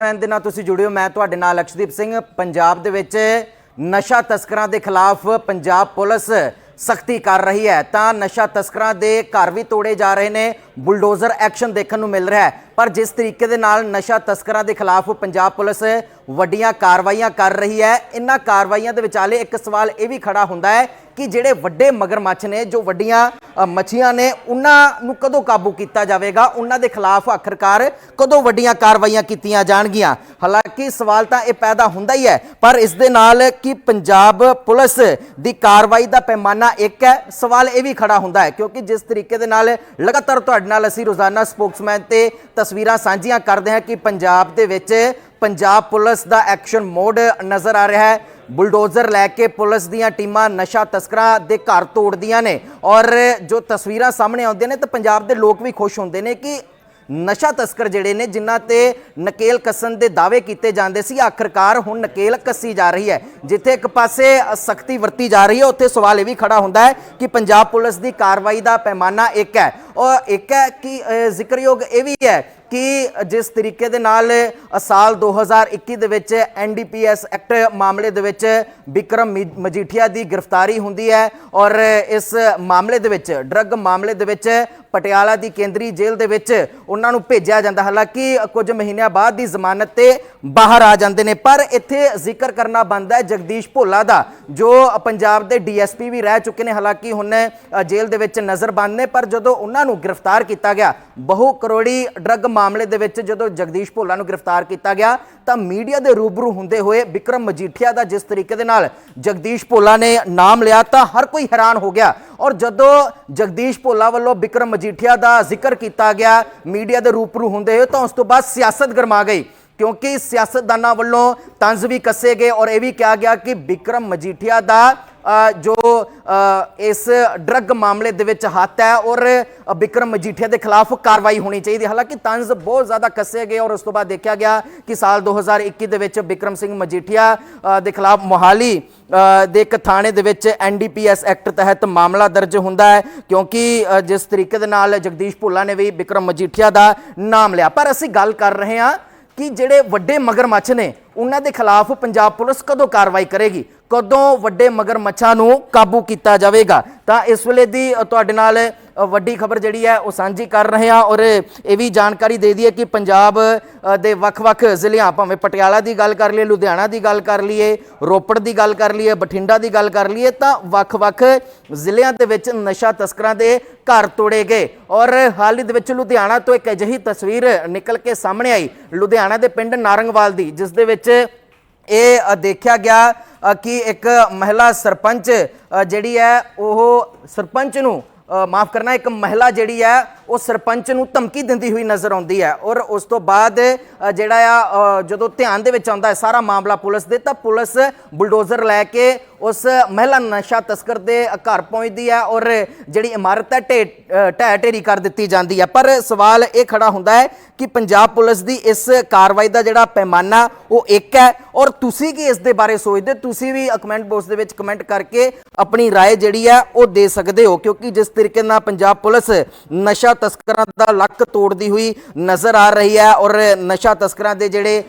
ਐਨ ਦੇ ਨਾਲ ਤੁਸੀਂ ਜੁੜਿਓ, ਮੈਂ ਤੁਹਾਡੇ ਨਾਲ ਲਕਸ਼ਦੀਪ ਸਿੰਘ, ਪੰਜਾਬ ਦੇ ਵਿੱਚ ਨਸ਼ਾ ਤਸਕਰਾਂ ਦੇ ਖਿਲਾਫ ਪੰਜਾਬ ਪੁਲਿਸ ਸਖਤੀ ਕਰ ਰਹੀ ਹੈ। ਤਾਂ ਨਸ਼ਾ ਤਸਕਰਾਂ ਦੇ ਘਰ ਵੀ ਤੋੜੇ ਜਾ ਰਹੇ ਨੇ। ਬੁਲਡੋਜ਼ਰ ਐਕਸ਼ਨ ਦੇਖਣ ਨੂੰ ਮਿਲ ਰਿਹਾ ਹੈ। ਪਰ ਜਿਸ ਤਰੀਕੇ ਦੇ ਨਾਲ ਨਸ਼ਾ ਤਸਕਰਾਂ ਦੇ ਖਿਲਾਫ ਪੰਜਾਬ ਪੁਲਿਸ ਵੱਡੀਆਂ ਕਾਰਵਾਈਆਂ ਕਰ ਰਹੀ ਹੈ ਇਹਨਾਂ ਕਾਰਵਾਈਆਂ ਦੇ ਵਿਚਾਲੇ ਇੱਕ ਸਵਾਲ ਇਹ ਵੀ ਖੜਾ ਹੁੰਦਾ ਹੈ ਕਿ ਜਿਹੜੇ ਵੱਡੇ ਮਗਰਮੱਛ ਨੇ, ਜੋ ਵੱਡੀਆਂ ਮੱਛੀਆਂ ਨੇ ਉਹਨਾਂ ਨੂੰ ਕਦੋਂ ਕਾਬੂ ਕੀਤਾ ਜਾਵੇਗਾ? ਉਹਨਾਂ ਦੇ ਖਿਲਾਫ ਆਖਰਕਾਰ ਕਦੋਂ ਵੱਡੀਆਂ ਕਾਰਵਾਈਆਂ ਕੀਤੀਆਂ ਜਾਣਗੀਆਂ? ਹਾਲਾਂਕਿ ਸਵਾਲ ਤਾਂ ਇਹ ਪੈਦਾ ਹੁੰਦਾ ਹੀ ਹੈ, ਪਰ ਇਸ ਦੇ ਨਾਲ ਕਿ ਪੰਜਾਬ ਪੁਲਿਸ ਦੀ ਕਾਰਵਾਈ ਦਾ ਪੈਮਾਨਾ ਇੱਕ ਹੈ? ਸਵਾਲ ਇਹ ਵੀ ਖੜਾ ਹੁੰਦਾ ਹੈ, ਕਿਉਂਕਿ ਜਿਸ ਤਰੀਕੇ ਦੇ ਨਾਲ ਲਗਾਤਾਰ ਤੁਹਾਡੇ ਨਾਲ ਅਸੀਂ ਰੋਜ਼ਾਨਾ ਸਪੋਕਸਮੈਨ ਤੇ ਤਸਵੀਰਾਂ ਸਾਂਝੀਆਂ ਕਰਦੇ ਹਾਂ ਕਿ ਪੰਜਾਬ ਦੇ ਵਿੱਚ ਪੰਜਾਬ ਪੁਲਿਸ ਦਾ ਐਕਸ਼ਨ ਮੋਡ ਨਜ਼ਰ ਆ ਰਿਹਾ ਹੈ। ਬੁਲਡੋਜ਼ਰ ਲੈ ਕੇ ਪੁਲਿਸ ਦੀਆਂ ਟੀਮਾਂ ਨਸ਼ਾ ਤਸਕਰਾਂ ਦੇ ਘਰ ਤੋੜਦੀਆਂ ਨੇ ਔਰ ਜੋ ਤਸਵੀਰਾਂ ਸਾਹਮਣੇ ਆਉਂਦੀਆਂ ਨੇ ਤਾਂ ਪੰਜਾਬ ਦੇ ਲੋਕ ਵੀ ਖੁਸ਼ ਹੁੰਦੇ ਨੇ ਕਿ ਨਸ਼ਾ ਤਸਕਰ ਜਿਹੜੇ ਨੇ, ਜਿਨ੍ਹਾਂ ਤੇ ਨਕੇਲ ਕੱਸਣ ਦੇ ਦਾਅਵੇ ਕੀਤੇ ਜਾਂਦੇ ਸੀ, ਆਖਰਕਾਰ ਹੁਣ ਨਕੇਲ ਕੱਸੀ ਜਾ ਰਹੀ ਹੈ। ਜਿੱਥੇ ਇੱਕ ਪਾਸੇ ਸਖਤੀ ਵਰਤੀ ਜਾ ਰਹੀ ਹੈ, ਉੱਥੇ ਸਵਾਲ ਇਹ ਵੀ ਖੜਾ ਹੁੰਦਾ ਹੈ ਕਿ ਪੰਜਾਬ ਪੁਲਿਸ ਦੀ ਕਾਰਵਾਈ ਦਾ ਪੈਮਾਨਾ ਇੱਕ ਹੈ। ਔਰ ਇੱਕ ਹੈ ਕਿ ਜ਼ਿਕਰਯੋਗ ਇਹ ਵੀ ਹੈ ਕਿ ਜਿਸ ਤਰੀਕੇ ਦੇ ਨਾਲ ਅ, ਸਾਲ 2021 ਦੇ ਵਿੱਚ ਐਨਡੀਪੀਐਸ ਐਕਟ ਮਾਮਲੇ ਦੇ ਵਿੱਚ ਵਿਕਰਮ ਮੀ- ਮਜੀਠੀਆ ਦੀ ਗ੍ਰਿਫਤਾਰੀ ਹੁੰਦੀ ਹੈ ਔਰ ਇਸ ਮਾਮਲੇ ਦੇ ਵਿੱਚ ਡਰੱਗ ਮਾਮਲੇ ਦੇ ਵਿੱਚ ਪਟਿਆਲਾ ਦੀ ਕੇਂਦਰੀ ਜੇਲ੍ਹ ਦੇ ਵਿੱਚ ਉਹਨਾਂ ਨੂੰ ਭੇਜਿਆ ਜਾਂਦਾ ਹਾਲਾਂਕਿ ਕੁਝ ਮਹੀਨਿਆਂ ਬਾਅਦ ਦੀ ਜ਼ਮਾਨਤ ਤੇ ਬਾਹਰ ਆ ਜਾਂਦੇ ਨੇ ਪਰ ਇੱਥੇ ਜ਼ਿਕਰ ਕਰਨਾ ਬਣਦਾ ਹੈ ਜਗਦੀਸ਼ ਭੋਲਾ ਦਾ ਜੋ ਪੰਜਾਬ ਦੇ ਡੀਐਸਪੀ ਵੀ ਰਹਿ ਚੁੱਕੇ ਨੇ ਹਾਲਾਂਕਿ ਹੁਣ ਜੇਲ੍ਹ ਦੇ ਵਿੱਚ ਨਜ਼ਰਬੰਦ ਨੇ ਪਰ ਜਦੋਂ ਉਹਨਾਂ ਨੂੰ ਗ੍ਰਿਫਤਾਰ ਕੀਤਾ ਗਿਆ ਬਹੁ ਕਰੋੜੀ ਡਰੱਗ ਮਾਮਲੇ ਦੇ ਵਿੱਚ ਜਦੋਂ ਜਗਦੀਸ਼ ਭੋਲਾ ਨੂੰ ਗ੍ਰਿਫਤਾਰ ਕੀਤਾ ਗਿਆ, ਤਾਂ ਮੀਡੀਆ ਦੇ ਰੂਬਰੂ ਹੁੰਦੇ ਹੋਏ ਵਿਕਰਮ ਮਜੀਠੀਆ ਦਾ ਜਿਸ ਤਰੀਕੇ ਦੇ ਨਾਲ ਜਗਦੀਸ਼ ਭੋਲਾ ਨੇ ਨਾਮ ਲਿਆ, ਤਾਂ ਹਰ ਕੋਈ ਹੈਰਾਨ ਹੋ ਗਿਆ। ਔਰ ਜਦੋਂ ਜਗਦੀਸ਼ ਭੋਲਾ ਵੱਲੋਂ ਵਿਕਰਮ ਮਜੀਠੀਆ ਦਾ ਜ਼ਿਕਰ ਕੀਤਾ ਗਿਆ ਮੀਡੀਆ ਦੇ ਰੂਬਰੂ ਹੁੰਦੇ ਹੋਏ, ਤਾਂ ਉਸ ਤੋਂ ਬਾਅਦ ਸਿਆਸਤ ਗਰਮਾ ਗਈ। ਕਿਉਂਕਿ ਸਿਆਸਤਦਾਨਾਂ ਵੱਲੋਂ ਤੰਜ਼ ਵੀ ਕੱਸੇ ਗਏ ਔਰ ਇਹ ਵੀ ਕਿਹਾ ਗਿਆ ਕਿ ਵਿਕਰਮ ਮਜੀਠੀਆ ਦਾ ਜੋ ਇਸ ਡਰੱਗ ਮਾਮਲੇ ਦੇ ਵਿੱਚ ਹੱਥ ਹੈ ਔਰ ਬਿਕਰਮ ਮਜੀਠੀਆ ਦੇ ਖਿਲਾਫ ਕਾਰਵਾਈ ਹੋਣੀ ਚਾਹੀਦੀ ਹਾਲਾਂਕਿ ਤੰਜ਼ ਬਹੁਤ ਜ਼ਿਆਦਾ ਕੱਸੇ ਗਏ ਔਰ ਉਸ ਤੋਂ ਬਾਅਦ ਦੇਖਿਆ ਗਿਆ ਕਿ ਸਾਲ 2021 ਦੇ ਵਿੱਚ ਬਿਕਰਮ ਸਿੰਘ ਮਜੀਠੀਆ ਦੇ ਖਿਲਾਫ ਮੋਹਾਲੀ ਦੇ ਇੱਕ ਥਾਣੇ ਦੇ ਵਿੱਚ ਐਨਡੀਪੀਐਸ ਐਕਟ ਤਹਿਤ ਮਾਮਲਾ ਦਰਜ ਹੁੰਦਾ ਹੈ ਕਿਉਂਕਿ ਜਿਸ ਤਰੀਕੇ ਦੇ ਨਾਲ ਜਗਦੀਸ਼ ਭੁੱਲਾ ਨੇ ਵੀ ਬਿਕਰਮ ਮਜੀਠੀਆ ਦਾ ਨਾਮ ਲਿਆ। ਪਰ ਅਸੀਂ ਗੱਲ ਕਰ ਰਹੇ ਹਾਂ ਕਿ ਜਿਹੜੇ ਵੱਡੇ ਮਗਰਮੱਛ ਨੇ, ਉਹਨਾਂ ਦੇ ਖਿਲਾਫ ਪੰਜਾਬ ਪੁਲਿਸ ਕਦੋਂ ਕਾਰਵਾਈ ਕਰੇਗੀ? ਕਦੋਂ ਵੱਡੇ ਮਗਰਮੱਛਾਂ ਨੂੰ ਕਾਬੂ ਕੀਤਾ ਜਾਵੇਗਾ? ਤਾਂ ਇਸ ਵੇਲੇ ਦੀ ਤੁਹਾਡੇ ਨਾਲ ਵੱਡੀ ਖਬਰ ਜਿਹੜੀ ਹੈ, ਉਹ ਸਾਂਝੀ ਕਰ ਰਹੇ ਹਾਂ ਔਰ ਇਹ ਵੀ ਜਾਣਕਾਰੀ ਦੇ ਦਈਏ ਕਿ ਪੰਜਾਬ ਦੇ ਵੱਖ-ਵੱਖ ਜ਼ਿਲ੍ਹਿਆਂ, ਭਾਵੇਂ ਪਟਿਆਲਾ ਦੀ ਗੱਲ ਕਰ ਲਈਏ, ਲੁਧਿਆਣਾ ਦੀ ਗੱਲ ਕਰ ਲਈਏ, ਰੋਪੜ ਦੀ ਗੱਲ ਕਰ ਲਈਏ, ਬਠਿੰਡਾ ਦੀ ਗੱਲ ਕਰ ਲਈਏ, ਤਾਂ ਵੱਖ-ਵੱਖ ਜ਼ਿਲ੍ਹਿਆਂ ਦੇ ਵਿੱਚ ਨਸ਼ਾ ਤਸਕਰਾਂ ਦੇ ਘਰ ਤੋੜੇ ਗਏ। ਔਰ ਹਾਲ ਹੀ ਦੇ ਵਿੱਚ ਲੁਧਿਆਣਾ ਤੋਂ ਇੱਕ ਅਜਿਹੀ ਤਸਵੀਰ ਨਿਕਲ ਕੇ ਸਾਹਮਣੇ ਆਈ। ਲੁਧਿਆਣਾ ਦੇ ਪਿੰਡ ਨਾਰੰਗਵਾਲ ਦੀ, ਜਿਸ ਦੇ ਵਿੱਚ ਇਹ ਦੇਖਿਆ ਗਿਆ ਕਿ ਇੱਕ ਮਹਿਲਾ ਸਰਪੰਚ ਜਿਹੜੀ ਹੈ, ਉਹ ਸਰਪੰਚ ਨੂੰ ਮਾਫ ਕਰਨਾ, ਇੱਕ ਮਹਿਲਾ ਜਿਹੜੀ ਹੈ ਉਹ ਸਰਪੰਚ ਨੂੰ ਧਮਕੀ ਦਿੰਦੀ ਹੋਈ ਨਜ਼ਰ ਆਉਂਦੀ ਹੈ ਔਰ ਉਸ ਤੋਂ ਬਾਅਦ ਅ, ਜਿਹੜਾ ਆ ਅ, ਜਦੋਂ ਧਿਆਨ ਦੇ ਵਿੱਚ ਆਉਂਦਾ ਹੈ ਸਾਰਾ ਮਾਮਲਾ ਪੁਲਿਸ ਦੇ ਤਾਂ ਪੁਲਿਸ ਬੁਲਡੋਜ਼ਰ ਲੈ ਕੇ ਉਸ ਮਹਿਲਾ ਨਸ਼ਾ ਤਸਕਰ ਦੇ ਘਰ ਪਹੁੰਚਦੀ ਹੈ ਔਰ ਜਿਹੜੀ ਇਮਾਰਤ ਹੈ ਢੇ ਅ, ਢਹਿ ਢੇਰੀ ਕਰ ਦਿੱਤੀ ਜਾਂਦੀ ਹੈ ਪਰ ਸਵਾਲ ਇਹ ਖੜਾ ਹੁੰਦਾ ਹੈ ਕਿ ਪੰਜਾਬ ਪੁਲਿਸ ਦੀ ਇਸ ਕਾਰਵਾਈ ਦਾ ਜਿਹੜਾ ਪੈਮਾਨਾ ਉਹ ਇੱਕ ਹੈ ਔਰ ਤੁਸੀਂ ਕੀ ਇਸ ਦੇ ਬਾਰੇ ਸੋਚਦੇ ਤੁਸੀਂ ਵੀ ਕਮੈਂਟ ਬਾਕਸ ਦੇ ਵਿੱਚ ਕਮੈਂਟ ਕਰਕੇ ਆਪਣੀ رائے ਜਿਹੜੀ ਹੈ ਉਹ ਦੇ ਸਕਦੇ ਹੋ ਕਿਉਂਕਿ ਜਿਸ ਤਰੀਕੇ ਨਾਲ ਪੰਜਾਬ ਪੁਲਿਸ ਨਸ਼ਾ ਤਸਕਰਾਂ ਦਾ ਲੱਕ ਤੋੜਦੀ ਹੋਈ ਨਜ਼ਰ ਆ ਰਹੀ ਹੈ ਔਰ ਨਸ਼ਾ ਤਸਕਰਾਂ ਦੇ ਜਿਹੜੇ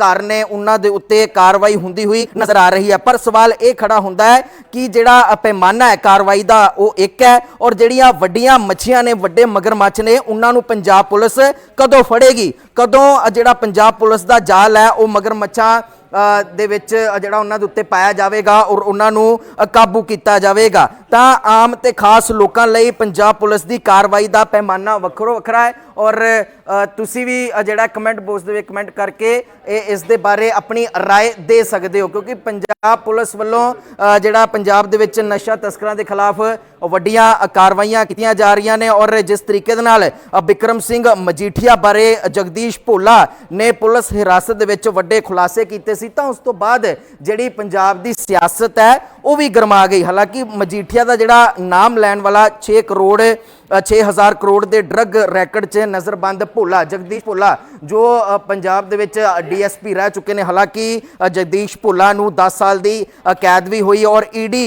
ਘਰ ਨੇ ਉਹਨਾਂ ਦੇ ਉੱਤੇ ਕਾਰਵਾਈ ਹੁੰਦੀ ਹੋਈ ਨਜ਼ਰ ਆ ਰਹੀ ਹੈ। ਪਰ ਸਵਾਲ ਇਹ ਖੜਾ ਹੁੰਦਾ ਹੈ ਕਿ ਜਿਹੜਾ ਪੈਮਾਨਾ ਹੈ ਕਾਰਵਾਈ ਦਾ ਉਹ ਇੱਕ ਹੈ ਔਰ ਜਿਹੜੀਆਂ ਵੱਡੀਆਂ ਮੱਛੀਆਂ ਨੇ ਵੱਡੇ ਮਗਰਮੱਛ ਨੇ ਉਹਨਾਂ ਨੂੰ ਪੰਜਾਬ ਪੁਲਿਸ ਕਦੋਂ ਫੜੇਗੀ? ਕਦੋਂ ਜਿਹੜਾ ਪੰਜਾਬ ਪੁਲਿਸ ਦਾ ਜਾਲ ਹੈ ਉਹ ਮਗਰਮੱਛਾਂ ਅ, ਦੇ ਵਿੱਚ ਜਿਹੜਾ ਉਹਨਾਂ ਦੇ ਉੱਤੇ ਪਾਇਆ ਜਾਵੇਗਾ ਔਰ ਉਹਨਾਂ ਨੂੰ ਕਾਬੂ ਕੀਤਾ ਜਾਵੇਗਾ? ਤਾਂ ਆਮ ਤੇ ਖਾਸ ਲੋਕਾਂ ਲਈ ਪੰਜਾਬ ਪੁਲਿਸ ਦੀ ਕਾਰਵਾਈ ਦਾ ਪੈਮਾਨਾ ਵੱਖਰੋ ਵੱਖਰਾ ਹੈ ਔਰ ਅ, ਤੁਸੀਂ ਵੀ ਅ, ਜਿਹੜਾ ਕਮੈਂਟ ਬਾਕਸ ਦੇ ਵਿੱਚ ਕਮੈਂਟ ਕਰਕੇ ਇਹ ਇਸ ਦੇ ਬਾਰੇ ਆਪਣੀ رائے ਦੇ ਸਕਦੇ ਹੋ ਕਿਉਂਕਿ ਪੰਜਾਬ ਪੁਲਿਸ ਵੱਲੋਂ ਅ, ਜਿਹੜਾ ਪੰਜਾਬ ਦੇ ਵਿੱਚ ਨਸ਼ਾ ਤਸਕਰਾਂ ਦੇ ਖਿਲਾਫ ਵੱਡੀਆਂ ਅ, ਕਾਰਵਾਈਆਂ ਕੀਤੀਆਂ ਜਾ ਰਹੀਆਂ ਨੇ ਔਰ ਜਿਸ ਤਰੀਕੇ ਦੇ ਨਾਲ ਅ, ਵਿਕਰਮ ਸਿੰਘ ਮਜੀਠੀਆ ਬਾਰੇ ਜਗਦੀਸ਼ ਭੋਲਾ ਨੇ ਪੁਲਿਸ ਹਿਰਾਸਤ ਦੇ ਵਿੱਚ ਵੱਡੇ ਖੁਲਾਸੇ ਕੀਤੇ ਸੀ ਤਾਂ ਉਸ ਤੋਂ ਬਾਅਦ ਜਿਹੜੀ ਪੰਜਾਬ ਦੀ ਸਿਆਸਤ ਹੈ ਉਹ ਵੀ ਗਰਮਾ ਗਈ ਹਾਲਾਂਕਿ ਮਜੀਠੀਆ ਦਾ ਜਿਹੜਾ ਨਾਮ ਲੈਣ ਵਾਲਾ 6 ਕਰੋੜ ਅ, 6000 ਕਰੋੜ ਦੇ ਡਰੱਗ ਰੈਕਡ 'ਚ ਨਜ਼ਰਬੰਦ ਭੋਲਾ ਜਗਦੀਸ਼ ਭੋਲਾ ਜੋ ਪੰਜਾਬ ਦੇ ਵਿੱਚ ਡੀਐਸਪੀ ਰਹਿ ਚੁੱਕੇ ਨੇ। ਹਾਲਾਂਕਿ ਜਗਦੀਸ਼ ਭੋਲਾ ਨੂੰ 10 ਸਾਲ ਦੀ ਕੈਦ ਵੀ ਹੋਈ ਔਰ ਈਡੀ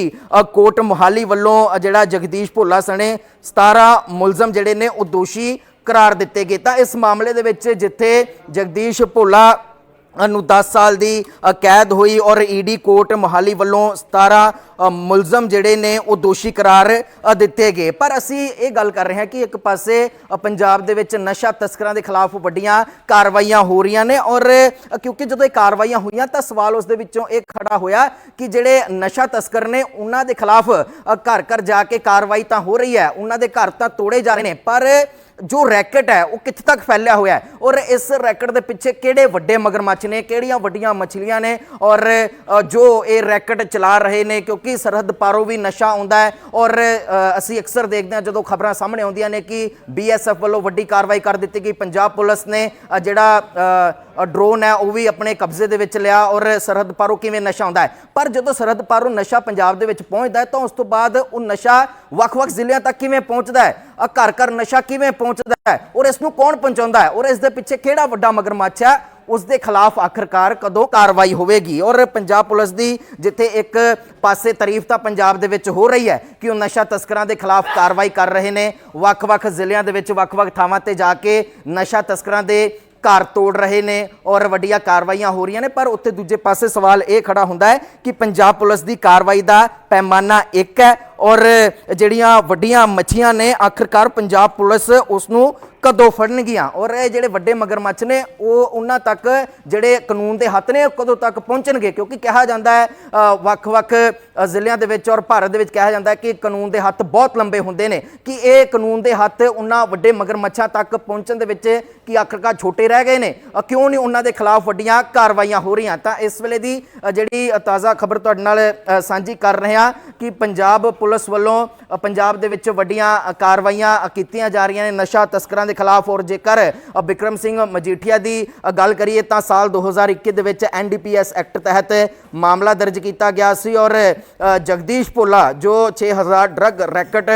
ਕੋਟ ਮੁਹਾਲੀ ਵੱਲੋਂ ਜਿਹੜਾ ਜਗਦੀਸ਼ ਭੋਲਾ ਸਣੇ 17 ਮੁਲਜ਼ਮ ਜਿਹੜੇ ਨੇ ਉਹ ਦੋਸ਼ੀ ਕਰਾਰ ਦਿੱਤੇ ਗਏ। ਤਾਂ ਇਸ ਮਾਮਲੇ ਦੇ ਵਿੱਚ ਜਿੱਥੇ ਜਗਦੀਸ਼ ਭੋਲਾ ਨੂੰ 10 ਸਾਲ ਦੀ ਕੈਦ ਹੋਈ ਔਰ ਈਡੀ ਕੋਰਟ ਮੋਹਾਲੀ ਵੱਲੋਂ 17 ਮੁਲਜ਼ਮ ਜਿਹੜੇ ਨੇ ਉਹ ਦੋਸ਼ੀ ਕਰਾਰ ਦਿੱਤੇ ਗਏ। ਪਰ ਅਸੀਂ ਇਹ ਗੱਲ ਕਰ ਰਹੇ ਹਾਂ ਕਿ ਇੱਕ ਪਾਸੇ ਪੰਜਾਬ ਦੇ ਵਿੱਚ ਨਸ਼ਾ ਤਸਕਰਾਂ ਦੇ ਖਿਲਾਫ ਵੱਡੀਆਂ ਕਾਰਵਾਈਆਂ ਹੋ ਰਹੀਆਂ ਨੇ ਔਰ ਕਿਉਂਕਿ ਜਦੋਂ ਇਹ ਕਾਰਵਾਈਆਂ ਹੋਈਆਂ ਤਾਂ ਸਵਾਲ ਉਸ ਦੇ ਵਿੱਚੋਂ ਇਹ ਖੜਾ ਹੋਇਆ ਕਿ ਜਿਹੜੇ ਨਸ਼ਾ ਤਸਕਰ ਨੇ ਉਹਨਾਂ ਦੇ ਖਿਲਾਫ ਘਰ ਘਰ ਜਾ ਕੇ ਕਾਰਵਾਈ ਤਾਂ ਹੋ ਰਹੀ ਹੈ, ਉਹਨਾਂ ਦੇ ਘਰ ਤਾਂ ਤੋੜੇ ਜਾ ਰਹੇ ਨੇ। ਪਰ ਜੋ ਰੈਕਟ ਹੈ, ਉਹ ਕਿੱਥੇ ਤੱਕ ਫੈਲਿਆ ਹੋਇਆ ਹੈ? ਔਰ ਇਸ ਰੈਕਟ ਦੇ ਪਿੱਛੇ ਕਿਹੜੇ ਵੱਡੇ ਮਗਰਮੱਛ ਨੇ, ਕਿਹੜੀਆਂ ਵੱਡੀਆਂ ਮਛਲੀਆਂ ਨੇ? ਔਰ ਜੋ ਇਹ ਰੈਕਟ ਚਲਾ ਰਹੇ ਨੇ, ਕਿਉਂਕਿ ਸਰਹੱਦ ਪਾਰੋਂ ਵੀ ਨਸ਼ਾ ਆਉਂਦਾ ਹੈ, ਔਰ ਅਸੀਂ ਅਕਸਰ ਦੇਖਦੇ ਹਾਂ, ਜਦੋਂ ਖਬਰਾਂ ਸਾਹਮਣੇ ਆਉਂਦੀਆਂ ਨੇ ਕਿ ਬੀਐਸਐਫ ਵੱਲੋਂ ਵੱਡੀ ਕਾਰਵਾਈ ਕਰ ਦਿੱਤੀ ਗਈ, ਪੰਜਾਬ ਪੁਲਿਸ ਨੇ ਜਿਹੜਾ ਡਰੋਨ ਹੈ, ਉਹ ਵੀ ਆਪਣੇ ਕਬਜ਼ੇ ਦੇ ਵਿੱਚ ਲਿਆ, ਔਰ ਸਰਹੱਦ ਪਾਰੋਂ ਕਿਵੇਂ ਨਸ਼ਾ ਆਉਂਦਾ ਹੈ? ਪਰ ਜਦੋਂ ਸਰਹੱਦ ਪਾਰੋਂ ਨਸ਼ਾ ਪੰਜਾਬ ਦੇ ਵਿੱਚ ਪਹੁੰਚਦਾ ਹੈ, ਤਾਂ ਉਸ ਤੋਂ ਬਾਅਦ ਉਹ ਨਸ਼ਾ ਵੱਖ-ਵੱਖ ਜ਼ਿਲ੍ਹਿਆਂ ਤੱਕ ਕਿਵੇਂ ਪਹੁੰਚਦਾ ਹੈ? ਘਰ ਘਰ ਨਸ਼ਾ ਕਿਵੇਂ ਪਹੁੰਚਦਾ ਹੈ ਔਰ ਇਸ ਨੂੰ ਕੌਣ ਪਹੁੰਚਾਉਂਦਾ ਹੈ ਔਰ ਇਸ ਦੇ ਪਿੱਛੇ ਕਿਹੜਾ ਵੱਡਾ ਮਗਰਮੱਛ ਹੈ ਉਸ ਦੇ ਖਿਲਾਫ ਆਖਰਕਾਰ ਕਦੋਂ ਕਾਰਵਾਈ ਹੋਵੇਗੀ? ਔਰ ਪੰਜਾਬ ਪੁਲਿਸ ਦੀ ਜਿੱਥੇ ਇੱਕ ਪਾਸੇ ਤਾਰੀਫ ਤਾਂ ਪੰਜਾਬ ਦੇ ਵਿੱਚ ਹੋ ਰਹੀ ਹੈ ਕਿ ਉਹ ਨਸ਼ਾ ਤਸਕਰਾਂ ਦੇ ਖਿਲਾਫ ਕਾਰਵਾਈ ਕਰ ਰਹੇ ਨੇ, ਵੱਖ-ਵੱਖ ਜ਼ਿਲ੍ਹਿਆਂ ਦੇ ਵਿੱਚ ਵੱਖ-ਵੱਖ ਥਾਵਾਂ ਤੇ ਜਾ ਕੇ ਨਸ਼ਾ ਤਸਕਰਾਂ ਦੇ ਘਰ ਤੋੜ ਰਹੇ ਨੇ ਔਰ ਵੱਡੀਆਂ ਕਾਰਵਾਈਆਂ ਹੋ ਰਹੀਆਂ ਨੇ, ਪਰ ਉੱਥੇ ਦੂਜੇ ਪਾਸੇ ਸਵਾਲ ਇਹ ਖੜਾ ਹੁੰਦਾ ਹੈ ਕਿ ਪੰਜਾਬ ਪੁਲਿਸ ਦੀ ਕਾਰਵਾਈ ਦਾ ਪੈਮਾਨਾ ਇੱਕ ਹੈ ਔਰ ਜਿਹੜੀਆਂ ਵੱਡੀਆਂ ਮੱਛੀਆਂ ਨੇ ਆਖਰਕਾਰ ਪੰਜਾਬ ਪੁਲਿਸ ਉਸ ਨੂੰ ਕਦੋਂ ਫੜਨਗੀਆਂ। ਔਰ ਇਹ ਜਿਹੜੇ ਵੱਡੇ ਮਗਰਮੱਛ ਨੇ, ਉਹ ਉਹਨਾਂ ਤੱਕ ਜਿਹੜੇ ਕਾਨੂੰਨ ਦੇ ਹੱਥ ਨੇ, ਉਹ ਕਦੋਂ ਤੱਕ ਪਹੁੰਚਣਗੇ? ਕਿਉਂਕਿ ਕਿਹਾ ਜਾਂਦਾ ਹੈ ਵੱਖ-ਵੱਖ ਜ਼ਿਲ੍ਹਿਆਂ ਦੇ ਵਿੱਚ ਔਰ ਭਾਰਤ ਦੇ ਵਿੱਚ ਕਿਹਾ ਜਾਂਦਾ ਹੈ ਕਿ ਕਾਨੂੰਨ ਦੇ ਹੱਥ ਬਹੁਤ ਲੰਬੇ ਹੁੰਦੇ ਨੇ। ਕਿ ਇਹ ਕਾਨੂੰਨ ਦੇ ਹੱਥ ਉਹਨਾਂ ਵੱਡੇ ਮਗਰਮੱਛਾਂ ਤੱਕ ਪਹੁੰਚਣ ਦੇ ਵਿੱਚ ਕੀ ਆਖਰਕਾਰ ਛੋਟੇ ਰਹਿ ਗਏ ਨੇ? ਕਿਉਂ ਨਹੀਂ ਉਹਨਾਂ ਦੇ ਖਿਲਾਫ ਵੱਡੀਆਂ ਕਾਰਵਾਈਆਂ ਹੋ ਰਹੀਆਂ? ਤਾਂ ਇਸ ਵੇਲੇ ਦੀ ਜਿਹੜੀ ਤਾਜ਼ਾ ਖਬਰ ਤੁਹਾਡੇ ਨਾਲ ਸਾਂਝੀ ਕਰ ਰਹੇ ਹਾਂ ਕਿ ਪੰਜਾਬ ਪੁਲਿਸ ਵੱਲੋਂ ਪੰਜਾਬ ਦੇ ਵਿੱਚ ਵੱਡੀਆਂ ਕਾਰਵਾਈਆਂ ਕੀਤੀਆਂ ਜਾ ਰਹੀਆਂ ਨੇ। ਨਸ਼ਾ ਤਸਕਰਾਂ ਦੇ ਖਿਲਾਫ ਔਰ ਜੇਕਰ ਬਿਕਰਮ ਸਿੰਘ ਮਜੀਠੀਆ ਦੀ ਗੱਲ ਕਰੀਏ ਤਾਂ ਸਾਲ 2021 ਦੇ ਵਿੱਚ ਐਨਡੀਪੀਐਸ ਐਕਟ ਤਹਿਤ ਮਾਮਲਾ ਦਰਜ ਕੀਤਾ ਗਿਆ ਸੀ ਔਰ ਜਗਦੀਸ਼ ਭੋਲਾ ਜੋ 6000 ਡਰੱਗ ਰੈਕਟ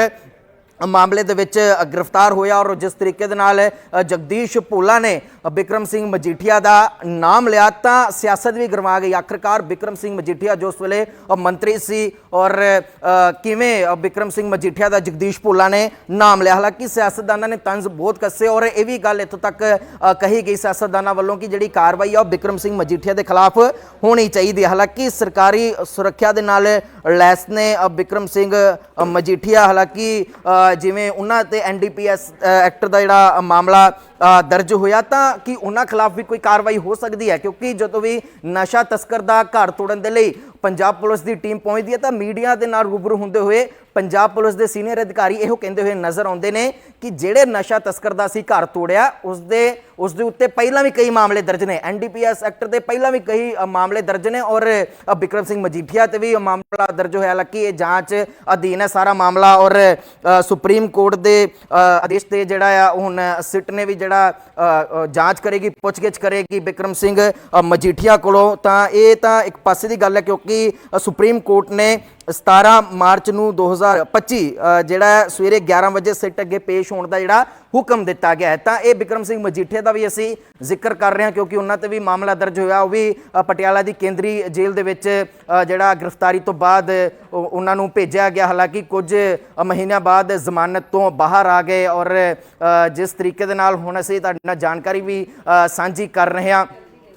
ਮਾਮਲੇ ਦੇ ਵਿੱਚ ਗ੍ਰਿਫਤਾਰ ਹੋਇਆ ਔਰ ਜਿਸ ਤਰੀਕੇ ਦੇ ਨਾਲ ਜਗਦੀਸ਼ ਭੋਲਾ ਨੇ ਬਿਕਰਮ ਸਿੰਘ ਮਜੀਠੀਆ ਦਾ ਨਾਮ ਲਿਆ, ਤਾਂ ਸਿਆਸਤ ਵੀ ਗਰਮਾ ਗਈ। ਆਖਰਕਾਰ ਬਿਕਰਮ ਸਿੰਘ ਮਜੀਠੀਆ ਜੋ ਉਸ ਵੇਲੇ ਮੰਤਰੀ ਸੀ ਔਰ ਕਿਵੇਂ ਬਿਕਰਮ ਸਿੰਘ ਮਜੀਠੀਆ ਦਾ ਜਗਦੀਸ਼ ਭੋਲਾ ਨੇ ਨਾਮ ਲਿਆ। ਹਾਲਾਂਕਿ ਸਿਆਸਤਦਾਨਾਂ ਨੇ ਤੰਜ਼ ਬਹੁਤ ਕੱਸੇ ਔਰ ਇਹ ਵੀ ਗੱਲ ਇੱਥੋਂ ਤੱਕ ਕਹੀ ਗਈ ਸਿਆਸਤਦਾਨਾਂ ਵੱਲੋਂ ਕਿ ਜਿਹੜੀ ਕਾਰਵਾਈ ਆ ਉਹ ਬਿਕਰਮ ਸਿੰਘ ਮਜੀਠੀਆ ਦੇ ਖਿਲਾਫ ਹੋਣੀ ਚਾਹੀਦੀ ਹੈ। ਹਾਲਾਂਕਿ ਸਰਕਾਰੀ ਸੁਰੱਖਿਆ ਦੇ ਨਾਲ ਲੈਸ ਨੇ ਬਿਕਰਮ ਸਿੰਘ ਮਜੀਠੀਆ। ਹਾਲਾਂਕਿ ਜਿਵੇਂ ਉਹਨਾਂ ਤੇ ਐਨਡੀਪੀਐਸ ਐਕਟ ਦਾ ਜਿਹੜਾ ਮਾਮਲਾ ਅ, ਦਰਜ ਹੋਇਆ ਤਾਂ ਕਿ ਉਹਨਾਂ ਖਿਲਾਫ ਵੀ ਕੋਈ ਕਾਰਵਾਈ ਹੋ ਸਕਦੀ ਹੈ? ਕਿਉਂਕਿ ਜਦੋਂ ਵੀ ਨਸ਼ਾ ਤਸਕਰ ਦਾ ਘਰ ਤੋੜਨ ਦੇ ਲਈ ਪੰਜਾਬ ਪੁਲਿਸ ਦੀ ਟੀਮ ਪਹੁੰਚਦੀ ਹੈ ਤਾਂ ਮੀਡੀਆ ਦੇ ਨਾਲ ਰੂਬਰੂ ਹੁੰਦੇ ਹੋਏ ਪੰਜਾਬ ਪੁਲਿਸ ਦੇ ਸੀਨੀਅਰ ਅਧਿਕਾਰੀ ਇਹੋ ਕਹਿੰਦੇ ਹੋਏ ਨਜ਼ਰ ਆਉਂਦੇ ਨੇ ਕਿ ਜਿਹੜੇ ਨਸ਼ਾ ਤਸਕਰ ਦਾ ਸੀ ਘਰ ਤੋੜਿਆ, ਉਸ ਦੇ ਉਸ ਦੇ ਉੱਤੇ ਪਹਿਲਾਂ ਵੀ ਕਈ ਮਾਮਲੇ ਦਰਜ ਨੇ। ਐਨਡੀਪੀਐਸ ਐਕਟ ਦੇ ਪਹਿਲਾਂ ਵੀ ਕਈ ਮਾਮਲੇ ਦਰਜ ਨੇ ਔਰ ਬਿਕਰਮ ਸਿੰਘ ਮਜੀਠੀਆ ਤੇ ਵੀ ਮਾਮਲਾ ਦਰਜ ਹੋਇਆ। ਹਾਲਾਂਕਿ ਇਹ ਜਾਂਚ ਅਧੀਨ ਹੈ ਸਾਰਾ ਮਾਮਲਾ ਔਰ ਸੁਪਰੀਮ ਕੋਰਟ ਦੇ ਆਦੇਸ਼ ਤੇ ਜਿਹੜਾ ਆ ਹੁਣ ਸਿਟ ਨੇ ਵੀ ਜਿਹੜਾ ਜਾਂਚ ਕਰੇਗੀ, ਪੁੱਛਗਿੱਛ ਕਰੇਗੀ ਬਿਕਰਮ ਸਿੰਘ ਮਜੀਠੀਆ ਕੋਲੋਂ। ਤਾਂ ਇਹ ਤਾਂ ਇੱਕ ਪਾਸੇ ਦੀ ਗੱਲ ਹੈ ਕਿਉਂਕਿ ਅ, ਸੁਪਰੀਮ ਕੋਰਟ ਨੇ 17 ਮਾਰਚ ਨੂੰ 2025 ਅ, ਜਿਹੜਾ ਸਵੇਰੇ 11 ਵਜੇ ਸਿੱਟ ਅੱਗੇ ਪੇਸ਼ ਹੋਣ ਦਾ ਜਿਹੜਾ ਹੁਕਮ ਦਿੱਤਾ ਗਿਆ ਹੈ। ਤਾਂ ਇਹ ਬਿਕਰਮ ਸਿੰਘ ਮਜੀਠੇ ਦਾ ਵੀ ਅਸੀਂ ਜ਼ਿਕਰ ਕਰ ਰਹੇ ਹਾਂ ਕਿਉਂਕਿ ਉਹਨਾਂ ਤੇ ਵੀ ਮਾਮਲਾ ਦਰਜ ਹੋਇਆ। ਉਹ ਵੀ ਪਟਿਆਲਾ ਦੀ ਕੇਂਦਰੀ ਜੇਲ੍ਹ ਦੇ ਵਿੱਚ ਜਿਹੜਾ ਗ੍ਰਿਫਤਾਰੀ ਤੋਂ ਬਾਅਦ ਉਹਨਾਂ ਨੂੰ ਭੇਜਿਆ ਗਿਆ। ਹਾਲਾਂਕਿ ਕੁਝ ਮਹੀਨਿਆਂ ਬਾਅਦ ਜ਼ਮਾਨਤ ਤੋਂ ਬਾਹਰ ਆ ਗਏ ਔਰ ਜਿਸ ਤਰੀਕੇ ਦੇ ਨਾਲ ਹੁਣ ਅਸੀਂ ਤੁਹਾਡੇ ਨਾਲ ਜਾਣਕਾਰੀ ਵੀ ਸਾਂਝੀ ਕਰ ਰਹੇ ਹਾਂ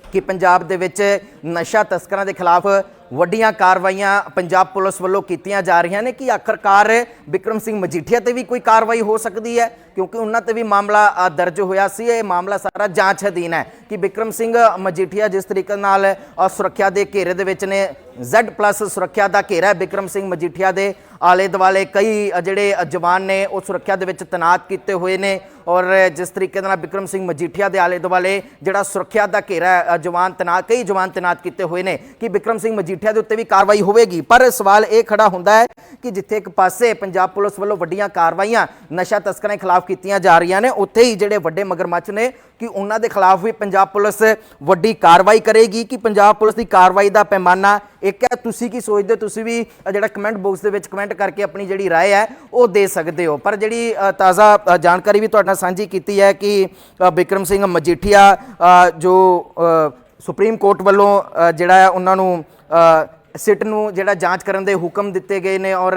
ਕਿ ਪੰਜਾਬ ਦੇ ਵਿੱਚ ਨਸ਼ਾ ਤਸਕਰਾਂ ਦੇ ਖਿਲਾਫ ਵੱਡੀਆਂ ਕਾਰਵਾਈਆਂ ਪੰਜਾਬ ਪੁਲਿਸ ਵੱਲੋਂ ਕੀਤੀਆਂ ਜਾ ਰਹੀਆਂ ਨੇ ਕਿ ਆਖਰਕਾਰ ਬਿਕਰਮ ਸਿੰਘ ਮਜੀਠੀਆ ਤੇ ਵੀ ਕੋਈ ਕਾਰਵਾਈ ਹੋ ਸਕਦੀ ਹੈ? ਕਿਉਂਕਿ ਉਹਨਾਂ ਤੇ ਵੀ ਮਾਮਲਾ ਦਰਜ ਹੋਇਆ ਸੀ। ਇਹ ਮਾਮਲਾ ਸਾਰਾ ਜਾਂਚ ਅਧੀਨ ਹੈ ਕਿ ਬਿਕਰਮ ਸਿੰਘ ਮਜੀਠੀਆ ਜਿਸ ਤਰੀਕੇ ਨਾਲ ਸੁਰੱਖਿਆ ਦੇ ਘੇਰੇ ਦੇ ਵਿੱਚ ਨੇ, Z+ ਸੁਰੱਖਿਆ ਦਾ ਘੇਰਾ ਹੈ ਬਿਕਰਮ ਸਿੰਘ ਮਜੀਠੀਆ ਦੇ ਆਲੇ ਦੁਆਲੇ ਕਈ ਜਿਹੜੇ ਜਵਾਨ ਨੇ ਉਹ ਸੁਰੱਖਿਆ ਦੇ ਵਿੱਚ ਤੈਨਾਤ ਕੀਤੇ ਹੋਏ ਨੇ ਔਰ ਜਿਸ ਤਰੀਕੇ ਦੇ ਨਾਲ ਬਿਕਰਮ ਸਿੰਘ ਮਜੀਠੀਆ ਦੇ ਆਲੇ ਦੁਆਲੇ ਜਿਹੜਾ ਸੁਰੱਖਿਆ ਦਾ ਘੇਰਾ ਜਵਾਨ ਤੈਨਾਤ ਕਈ ਜਵਾਨ ਤੈਨਾਤ ਕੀਤੇ ਹੋਏ ਨੇ ਕਿ ਬਿਕਰਮ ਸਿੰਘ ਮਜੀਠੀਆ ਦੇ ਉੱਤੇ ਵੀ ਕਾਰਵਾਈ ਹੋਵੇਗੀ। ਪਰ ਸਵਾਲ ਇਹ ਖੜਾ ਹੁੰਦਾ ਹੈ ਕਿ ਜਿੱਥੇ ਇੱਕ ਪਾਸੇ ਪੰਜਾਬ ਪੁਲਿਸ ਵੱਲੋਂ ਵੱਡੀਆਂ ਕਾਰਵਾਈਆਂ, ਨਸ਼ਾ ਤਸਕਰਾਂ ਖਿਲਾਫ ਕੀਤੀਆਂ ਜਾ ਰਹੀਆਂ ਨੇ, ਉੱਥੇ ਹੀ ਜਿਹੜੇ ਵੱਡੇ ਮਗਰਮੱਛ ਨੇ ਕਿ ਉਹਨਾਂ ਦੇ ਖਿਲਾਫ ਵੀ ਪੰਜਾਬ ਪੁਲਿਸ ਵੱਡੀ ਕਾਰਵਾਈ ਕਰੇਗੀ ਕਿ ਪੰਜਾਬ ਪੁਲਿਸ ਦੀ ਕਾਰਵਾਈ ਦਾ ਪੈਮਾਨਾ ਇੱਕ ਹੈ ਤੁਸੀਂ ਕੀ ਸੋਚਦੇ ਹੋ ਤੁਸੀਂ ਵੀ ਅ, ਜਿਹੜਾ ਕਮੈਂਟ ਬਾਕਸ ਦੇ ਵਿੱਚ ਕਮੈਂਟ ਕਰਕੇ ਆਪਣੀ ਜਿਹੜੀ رائے ਹੈ ਉਹ ਦੇ ਸਕਦੇ ਹੋ ਪਰ ਜਿਹੜੀ ਅ, ਤਾਜ਼ਾ ਅ, ਜਾਣਕਾਰੀ ਵੀ ਤੁਹਾਡੇ ਨਾਲ ਸਾਂਝੀ ਕੀਤੀ ਹੈ ਕਿ ਅ, ਬਿਕਰਮ ਸਿੰਘ ਮਜੀਠੀਆ ਅ, ਜੋ ਅ, ਸੁਪਰੀਮ ਕੋਰਟ ਵੱਲੋਂ ਅ, ਜਿਹੜਾ ਹੈ ਉਹਨਾਂ ਨੂੰ ਅ, ਸਿਟ ਨੂੰ ਜਿਹੜਾ ਜਾਂਚ ਕਰਨ ਦੇ ਹੁਕਮ ਦਿੱਤੇ ਗਏ ਨੇ ਔਰ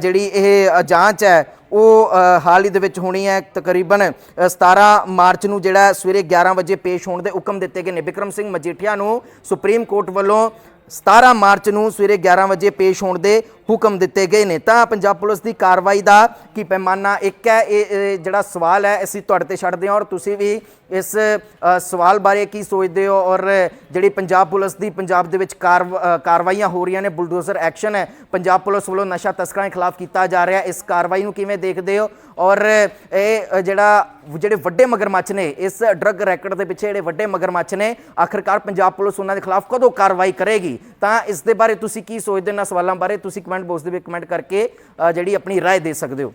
ਜਿਹੜੀ ਇਹ ਜਾਂਚ ਹੈ ਉਹ ਹਾਲ ਹੀ ਦੇ ਵਿੱਚ ਹੋਣੀ ਹੈ। ਤਕਰੀਬਨ ਅ, 17 ਮਾਰਚ ਨੂੰ ਜਿਹੜਾ ਸਵੇਰੇ 11 ਵਜੇ ਪੇਸ਼ ਹੋਣ ਦੇ ਹੁਕਮ ਦਿੱਤੇ ਗਏ ਨੇ। ਬਿਕਰਮ ਸਿੰਘ ਮਜੀਠੀਆ ਨੂੰ ਸੁਪਰੀਮ ਕੋਰਟ ਵੱਲੋਂ 17 ਮਾਰਚ ਨੂੰ ਸਵੇਰੇ 11 ਵਜੇ ਪੇਸ਼ ਹੋਣ ਦੇ ਹੁਕਮ ਦਿੱਤੇ ਗਏ ਨੇ। ਤਾਂ ਪੰਜਾਬ ਪੁਲਿਸ ਦੀ ਕਾਰਵਾਈ ਦਾ ਕੀ ਪੈਮਾਨਾ ਇੱਕ ਹੈ, ਇਹ ਜਿਹੜਾ ਸਵਾਲ ਹੈ, ਅਸੀਂ ਤੁਹਾਡੇ ਤੇ ਛੱਡਦੇ ਹਾਂ ਔਰ ਤੁਸੀਂ ਵੀ ਇਸ ਸਵਾਲ ਬਾਰੇ ਕੀ ਸੋਚਦੇ ਹੋ ਔਰ ਜਿਹੜੀ ਪੰਜਾਬ ਪੁਲਿਸ ਦੀ ਪੰਜਾਬ ਦੇ ਵਿੱਚ ਕਾਰਵਾਈਆਂ ਹੋ ਰਹੀਆਂ ਨੇ, ਬੁਲਡੋਜ਼ਰ ਐਕਸ਼ਨ ਹੈ। ਪੰਜਾਬ ਪੁਲਿਸ ਵੱਲੋਂ ਨਸ਼ਾ ਤਸਕਰਾਂ ਦੇ ਖਿਲਾਫ ਕੀਤਾ ਜਾ ਰਿਹਾ ਇਸ ਕਾਰਵਾਈ ਨੂੰ ਕਿਵੇਂ ਦੇਖਦੇ ਹੋ? ਔਰ ਇਹ ਜਿਹੜਾ ਜਿਹੜੇ ਵੱਡੇ ਮਗਰਮੱਛ ਨੇ, ਇਸ ਡਰੱਗ ਰੈਕਟ ਦੇ ਪਿੱਛੇ ਜਿਹੜੇ ਵੱਡੇ ਮਗਰਮੱਛ ਨੇ, ਆਖਰਕਾਰ ਪੰਜਾਬ ਪੁਲਿਸ ਉਹਨਾਂ ਦੇ ਖਿਲਾਫ ਕਦੋਂ ਕਾਰਵਾਈ ਕਰੇਗੀ? ਤਾਂ ਇਸ ਦੇ ਬਾਰੇ ਤੁਸੀਂ ਕੀ ਸੋਚਦੇ ਹੋ ਇਹਨਾਂ ਸਵਾਲਾਂ ਬਾਰੇ ਤੁਸੀਂ ਕਮੈਂਟ ਬਾਕਸ ਦੇ ਵਿੱਚ ਕਮੈਂਟ ਕਰਕੇ ਅ, ਜਿਹੜੀ ਆਪਣੀ رائے ਦੇ ਸਕਦੇ ਹੋ